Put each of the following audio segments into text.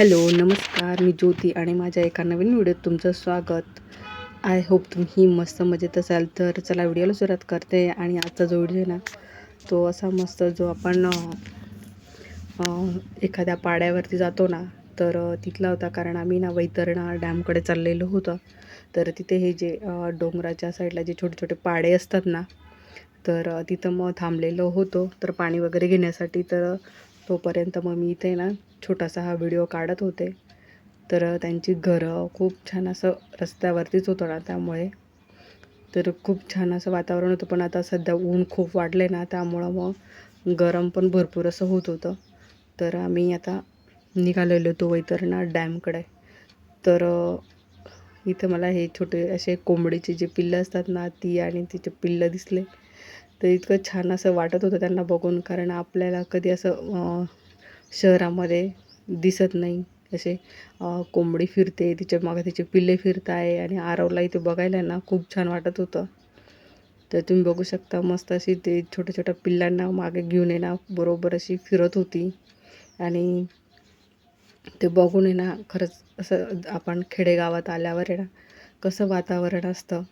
Hello नमस्कार मी ज्योती आणि माझ्या एका नवीन व्हिडिओत तुमचं स्वागत. आय होप तुम्ही मस्त मजेत असाल. तर चला व्हिडिओला सुरुवात करते आणि आजचा जो व्हिडिओ आहे ना तो असा मस्त जो आपण एखाद्या पाड्यावरती जातो ना तर तिथला होता. कारण आम्ही ना वैतरणा डॅमकडे चाललेलो होतो. तर तिथे हे जे डोंगराच्या साईडला जे छोटे छोटे पाडे असतात ना तर तिथं मग थांबलेलो होतो. तर पाणी वगैरे घेण्यासाठी तर तोपर्यंत मग मी इथे ना छोटासा हा व्हिडिओ काढत होते. तर त्यांची घरं खूप छान असं रस्त्यावरतीच होतं ना त्यामुळे. तर खूप छान असं वातावरण होतं. पण आता सध्या ऊन खूप वाढले ना त्यामुळं मग गरम पण भरपूर असं होत होतं. तर आम्ही आता निघालेलो होतो वैतरणा डॅमकडे. तर इथं मला हे छोटे असे कोंबडीचे जे पिल्लं असतात ना ती आणि तिचे पिल्लं दिसले. तर इतकं छान असं वाटत होतं त्यांना बघून कारण आपल्याला कधी असं शहरामध्ये दिसत नाही असे कोंबडी फिरते तिच्यामागे तिचे पिल्ले फिरत आहे आणि आरवला इथे बघायला ना खूप छान वाटत होतं. तर तुम्ही बघू शकता मस्त अशी ते छोट्या छोट्या पिल्लांना मागे घेऊन येणार बरोबर अशी फिरत होती. आणि ते बघून आहे ना खरंच असं आपण खेडेगावात आल्यावर आहे ना कसं वातावरण असतं.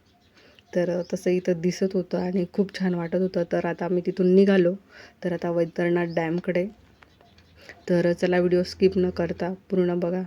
तर तसं इथं दिसत होतं आणि खूप छान वाटत होतं. तर आता आम्ही तिथून निघालो. तर आता वैद्यनाथ डॅमकडे. तर चला व्हिडिओ स्किप न करता पूर्ण बघा.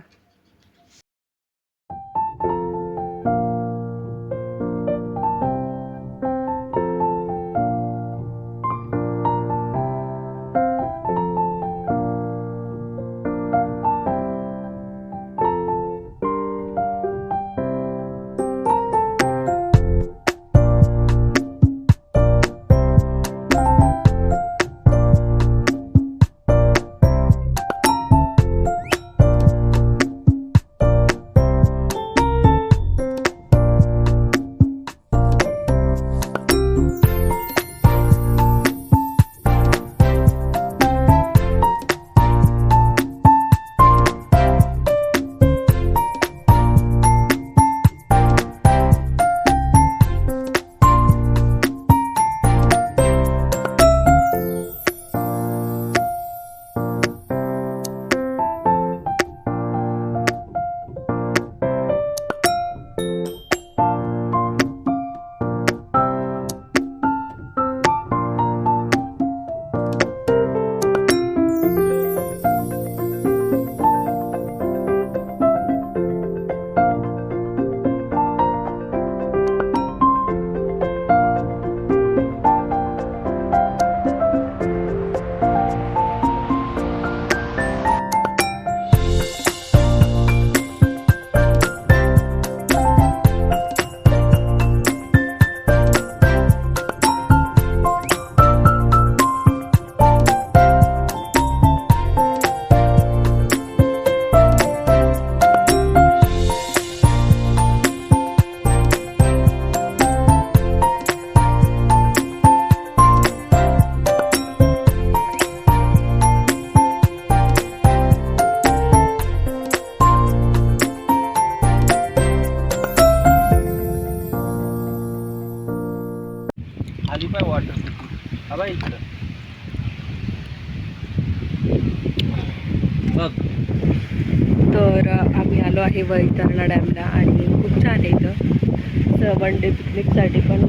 खाली पाय वॉटर हवा इकडं. बघ. तर आम्ही आलो आहे वैतरणा डॅमला आणि खूप छान आहे इथं. वन डे पिकनिकसाठी पण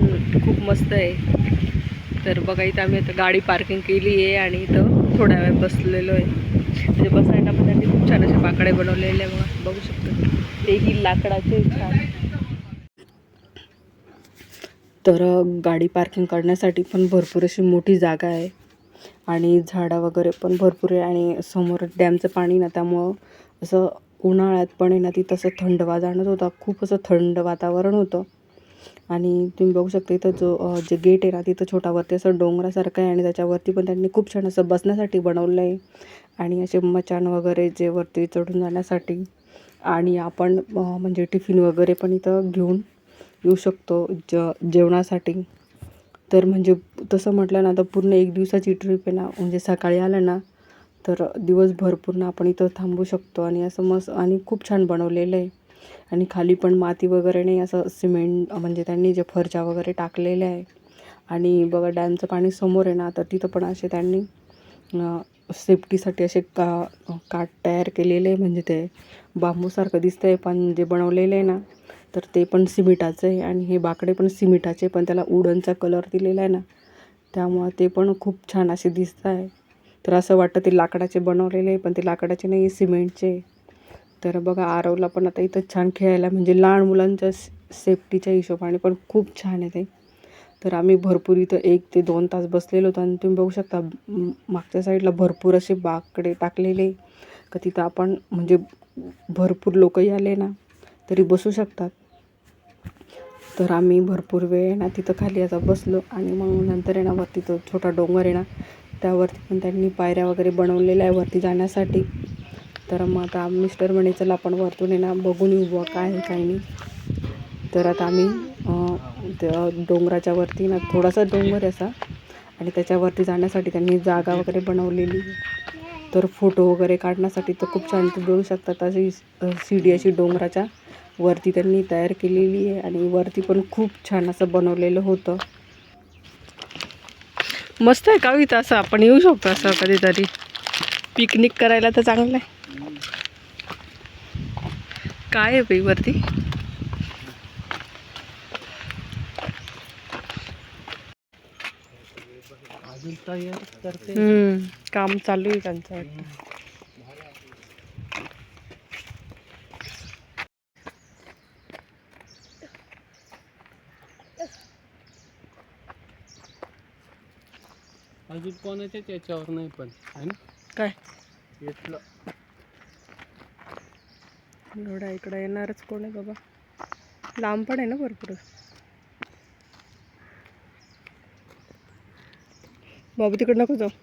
खूप मस्त आहे. तर बघा इथं आम्ही आता गाडी पार्किंग केली आहे आणि इथं थोड्या वेळ बसलेलो आहे. म्हणजे बसायला पण त्यांनी खूप छान असे बाकडे बनवलेले आहे बघा बघू शकतो. तेही लाकडाचे छान. तर गाडी पार्किंग करण्यासाठी पण भरपूर अशी मोठी जागा आहे. आणि झाडं वगैरे पण भरपूर आहे आणि समोर डॅमचं पाणी ना त्यामुळं असं उन्हाळ्यात पण आहे ना तिथं असं थंडवा जाणत होता. खूप असं थंड वातावरण होतं. आणि तुम्ही बघू शकता इथं जो जे गेट आहे ना तिथं छोटावरती असं डोंगरासारखं आहे आणि त्याच्यावरती पण त्यांनी खूप छान असं बसण्यासाठी बनवलं आहे. आणि असे मचान वगैरे जे वरती चढून जाण्यासाठी आणि आपण म्हणजे टिफिन वगैरे पण इथं घेऊन येऊ शकतो ज जेवणासाठी. तर म्हणजे तसं म्हटलं ना तर पूर्ण एक दिवसाची ट्रिप आहे ना म्हणजे सकाळी आलं ना तर दिवसभर पूर्ण आपण इथं थांबू शकतो. आणि असं मस्त आणि खूप छान बनवलेलं आहे. आणि खाली पण माती वगैरे नाही असं सिमेंट म्हणजे त्यांनी जे फरच्या वगैरे टाकलेल्या आहे. आणि बघा डॅमचं पाणी समोर आहे ना तर तिथं पण असे त्यांनी सेफ्टीसाठी असे का काट तयार केलेले आहे. म्हणजे ते बांबूसारखं दिसतं आहे पण जे बनवलेलं आहे ना तर ते पण सिमिटाचं आहे आणि हे बाकडे पण सिमिटाचे पण त्याला उडनचा कलर दिलेला आहे ना त्यामुळं ते पण खूप छान असे दिसत आहे. तर असं वाटतं ते लाकडाचे बनवलेले आहे पण ते लाकडाचे नाही सिमेंटचे तर बघा आरवला पण आता इथं छान खेळायला म्हणजे लहान मुलांच्या सेफ्टीच्या हिशोबाने पण खूप छान आहे ते. तर आम्ही भरपूर इथं एक ते दोन तास बसलेलो होतो आणि तुम्ही बघू शकता मागच्या साईडला भरपूर असे बाकडे टाकलेले का तिथं आपण म्हणजे भरपूर लोकही आले ना तरी बसू शकतात. तर आम्ही भरपूर वेळ आहे ना तिथं खाली आता बसलो आणि मग नंतर आहे ना वरती तो छोटा डोंगर आहे ना त्यावरती पण त्यांनी पायऱ्या वगैरे बनवलेल्या आहे वरती जाण्यासाठी. तर मग आता मिस्टर म्हणे चला आपण वरतून आहे ना बघून येऊ बुवा काय आहे काय नाही. तर आता आम्ही त्या डोंगराच्या वरती ना थोडासा डोंगर आहे असा आणि त्याच्यावरती जाण्यासाठी त्यांनी जागा वगैरे बनवलेली. तर फोटो वगैरे काढण्यासाठी तर खूप छान तुम्ही बघू शकतात अशी अ, शिडी अशी डोंगराच्या. वरती त्यांनी तयार केलेली आहे आणि वरती पण खूप छान असं बनवलेलं होतं. मस्त आहे का इथं असं? आपण येऊ शकतो असं कधीतरी. पिकनिक करायला तर चांगलं आहे. काय आहे बाई वरती? काम चालू आहे त्यांचं वाटतं. अजून कोणाच्याच याच्यावर नाही पण आहे ना? काय? इथलं. एवढा इकडं येणारच कोण आहे बाबा? लांब पण आहे ना भरपूर. बाबू तिकडं नको जाऊ.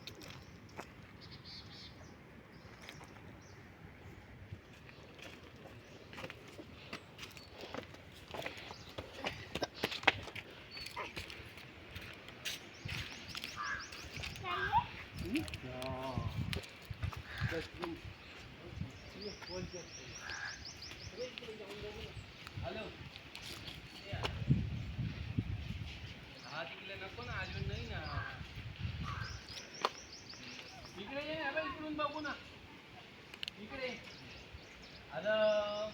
इकडे ये अबे, इकडून बघू ना इकडे आलं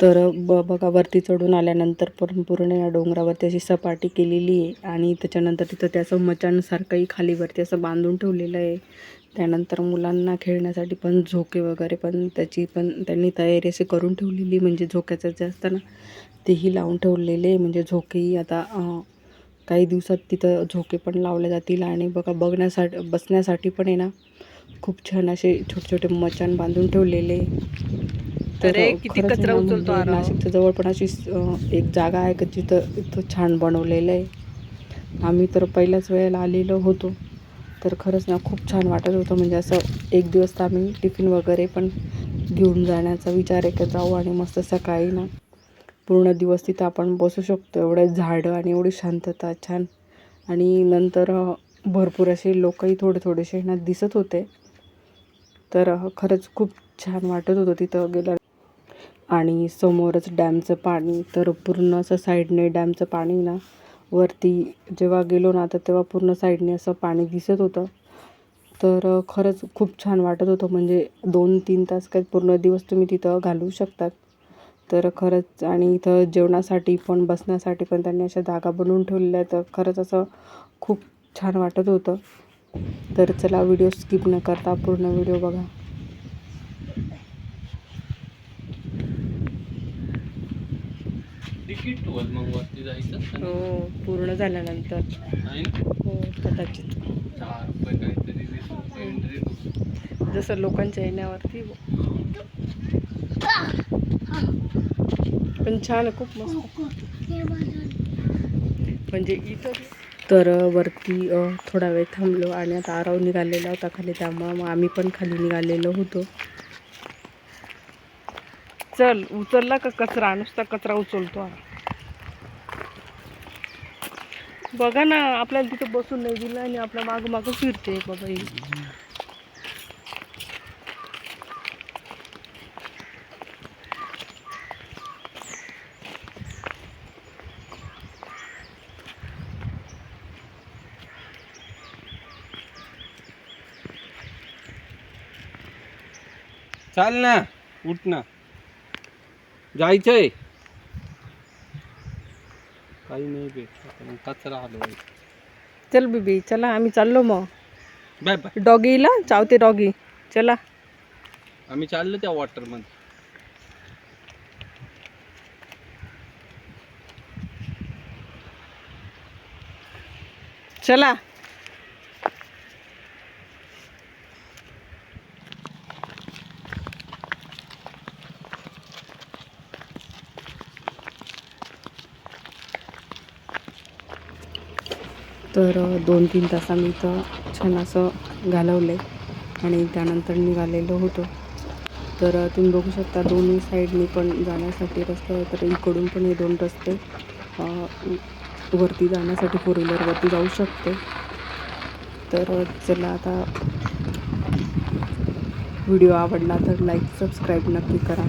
तर ब बघा वरती चढून आल्यानंतर पण पूर्ण या डोंगरावरती अशी सपाटी केलेली आहे आणि त्याच्यानंतर तिथं त्याचं मचानसारखंही खालीवरती असं बांधून ठेवलेलं आहे. त्यानंतर मुलांना खेळण्यासाठी पण झोके वगैरे पण त्याची पण त्यांनी तयारी अशी करून ठेवलेली म्हणजे झोक्याचं जे असतं ना तेही लावून ठेवलेले आहे. म्हणजे झोकेही आता काही दिवसात तिथं झोके पण लावले जातील आणि बघा बघण्यासाठी बसण्यासाठी पण आहे ना खूप छान असे छोटे छोटे मचान बांधून ठेवलेले तर किती कचरा उचलतो म्हणजे. नाशिकच्या जवळ पण अशी एक जागा आहे का जिथं इथं छान बनवलेलं आहे. आम्ही तर पहिल्याच वेळेला आलेलो होतो. तर खरंच ना खूप छान वाटत होतं. म्हणजे असं एक दिवस तर आम्ही टिफिन वगैरे पण घेऊन जाण्याचा विचार आहे का जाऊ आणि मस्त सकाळी ना पूर्ण दिवस तिथं आपण बसू शकतो. एवढे झाडं आणि एवढी शांतता छान. आणि नंतर भरपूर असे लोकही थोडे थोडेसे ना दिसत होते. तर खरंच खूप छान वाटत होतं तिथं गेलं आणि समोरच डॅमचं पाणी तर पूर्ण असं साईडने डॅमचं पाणी ना वरती जेव्हा गेलो ना तर तेव्हा पूर्ण साईडने असं पाणी दिसत होतं. तर खरंच खूप छान वाटत होतं. म्हणजे दोन तीन तास काय पूर्ण दिवस तुम्ही तिथं घालवू शकतात. तर खरंच आणि इथं जेवणासाठी पण बसण्यासाठी पण त्यांनी अशा जागा बनवून ठेवलेल्या आहेत. तर खरंच असं खूप छान वाटत होतं. तर चला व्हिडिओ स्किप न करता पूर्ण व्हिडिओ बघा. तिकीट ठेवल मग वरती जायचं हो पूर्ण झाल्यानंतर. हो कदाचित. चार रुपये काहीतरी वीस रुपये एंट्री जसं लोकांच्या येण्यावरती. पण छान खूप मस्त. म्हणजे इथं तर वरती थोडा वेळ थांबलो आणि आता आराव निघालेला होता खाली त्यामुळं मग आम्ही पण खाली निघालेलो होतो. चल उचलला का कचरा? नुसता कचरा उचलतो बघा ना आपल्याला तिथं बसून नाही दिलं आणि आपल्या माग माग फिरते बाबा चाल ना उठ ना. जायचंय काही नाही भेट कचरा आलो चल बीबी चला आम्ही चाललो मग बाय बाय। डॉगीला चावते डॉगी। चला। आम्ही चाललो त्या वॉटर मध्ये चला। तर दोन तीन तासांनी इथं छान असं घालवलं आहे आणि त्यानंतर निघालेलो होतो. तर तुम्ही बघू शकता दोन्ही साईडनी पण जाण्यासाठी रस्ते आहे तर इकडून पण हे दोन रस्ते वरती जाण्यासाठी फोर व्हीलरवरती जाऊ शकते. तर चला आता व्हिडिओ आवडला तर लाईक सबस्क्राईब नक्की करा.